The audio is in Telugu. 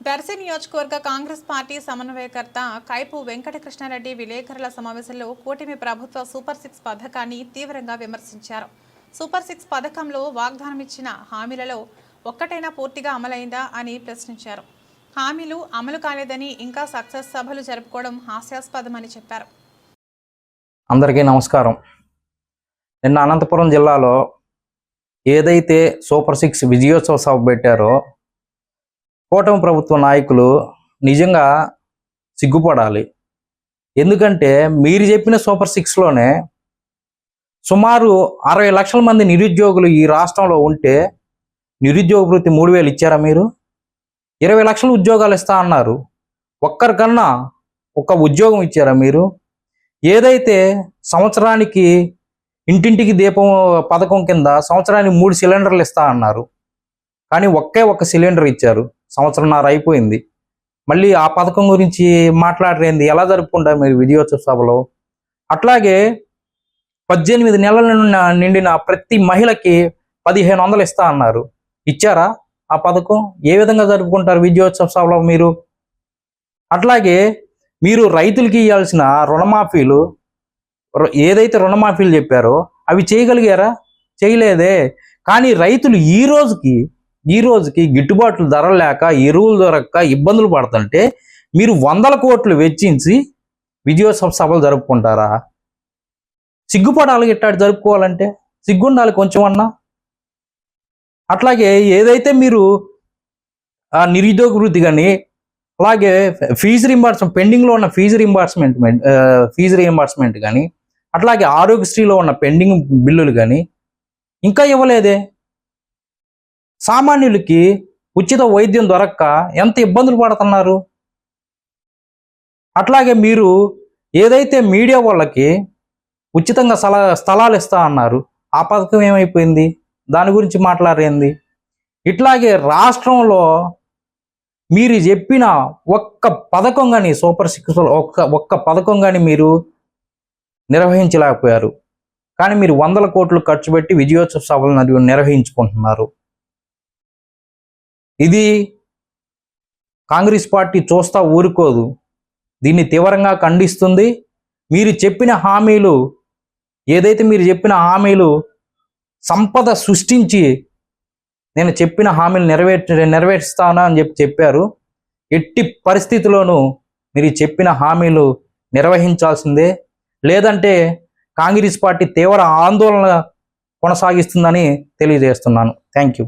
దర్శి నియోజకవర్గ కాంగ్రెస్ పార్టీ సమన్వయకర్త కైపు వెంకటకృష్ణారెడ్డి విలేకరుల సమావేశంలో కూటమి ప్రభుత్వ సూపర్ సిక్స్ పథకాన్ని తీవ్రంగా విమర్శించారు. సూపర్ సిక్స్ పథకంలో వాగ్దానం ఇచ్చిన హామీలలో ఒక్కటైనా పూర్తిగా అమలైందా అని ప్రశ్నించారు. హామీలు అమలు కాలేదని ఇంకా సక్సెస్ సభలు జరుపుకోవడం హాస్యాస్పదమని చెప్పారు. అందరికీ నమస్కారం. నిన్న అనంతపురం జిల్లాలో ఏదైతే సూపర్ సిక్స్ విజయోత్సవ సభ పెట్టారో కూటమి ప్రభుత్వ నాయకులు నిజంగా సిగ్గుపడాలి. ఎందుకంటే మీరు చెప్పిన సూపర్ సిక్స్లోనే సుమారు అరవై లక్షల మంది నిరుద్యోగులు ఈ రాష్ట్రంలో ఉంటే నిరుద్యోగ వృత్తి మూడు వేలు ఇచ్చారా మీరు? ఇరవై లక్షల ఉద్యోగాలు ఇస్తా అన్నారు. ఒక్కరికన్నా ఒక్క ఉద్యోగం ఇచ్చారా మీరు? ఏదైతే సంవత్సరానికి ఇంటింటికి దీపం పథకం కింద సంవత్సరానికి మూడు సిలిండర్లు ఇస్తా అన్నారు. కానీ ఒకే ఒక్క సిలిండర్ ఇచ్చారు. సంవత్సరంన్నర అయిపోయింది. మళ్ళీ ఆ పథకం గురించి మాట్లాడరేంది? ఎలా జరుపుకుంటారు మీరు విజయోత్సవ సభలో? అట్లాగే పద్దెనిమిది నెలల నిండిన- నిండిన ప్రతి మహిళకి పదిహేను వందలు ఇస్తా అన్నారు. ఇచ్చారా ఆ పథకం? ఏ విధంగా జరుపుకుంటారు విజయోత్సవ సభలో మీరు? అట్లాగే మీరు రైతులకి ఇవ్వాల్సిన రుణమాఫీలు రు- ఏదైతే రుణమాఫీలు చెప్పారో అవి చేయగలిగారా? చేయలేదే. కానీ రైతులు ఈ రోజుకి ఈ రోజుకి గిట్టుబాట్లు ధరలు లేక ఎరువులు దొరక్క ఇబ్బందులు పడుతుంటే మీరు వందల కోట్లు వెచ్చించి విజయోత్సవ సభలు జరుపుకుంటారా? సిగ్గుపడాలి ఇట్టాడు జరుపుకోవాలంటే? సిగ్గుండాలి కొంచెం అన్నా అట్లాగే ఏదైతే మీరు ఆ నిరుద్యోగ వృద్ధి కానీ అలాగే ఫీజు రింబార్స్మెంట్ పెండింగ్లో ఉన్న ఫీజు రింబార్స్మెంట్ ఫీజు రింబార్స్మెంట్ కానీ అట్లాగే ఆరోగ్యశ్రీలో ఉన్న పెండింగ్ బిల్లులు కానీ ఇంకా ఇవ్వలేదే? సామాన్యులకి ఉచిత వైద్యం దొరక్క ఎంత ఇబ్బందులు పడుతున్నారు? అట్లాగే మీరు ఏదైతే మీడియా వాళ్ళకి ఉచితంగా స్థల స్థలాలు ఇస్తా అన్నారు ఆ పథకం ఏమైపోయింది? దాని గురించి మాట్లాడేంది ఇట్లాగే రాష్ట్రంలో మీరు చెప్పిన ఒక్క పథకం కానీ సూపర్ సిక్స్ ఒక్క ఒక్క పథకం కానీ మీరు నిర్వహించలేకపోయారు. కానీ మీరు వందల కోట్లు ఖర్చు పెట్టి విజయోత్సవ సభలు నిర్వహించుకుంటున్నారు. ఇది కాంగ్రెస్ పార్టీ చూస్తా ఊరుకోదు. దీన్ని తీవ్రంగా ఖండిస్తుంది. మీరు చెప్పిన హామీలు ఏదైతే మీరు చెప్పిన హామీలు సంపద సృష్టించి నేను చెప్పిన హామీలు నెరవేర్చ నెరవేరుస్తాను అని చెప్పి చెప్పారు. ఎట్టి పరిస్థితిలోనూ మీరు చెప్పిన హామీలు నిర్వహించాల్సిందే. లేదంటే కాంగ్రెస్ పార్టీ తీవ్ర ఆందోళన కొనసాగిస్తుందని తెలియజేస్తున్నాను. Thank you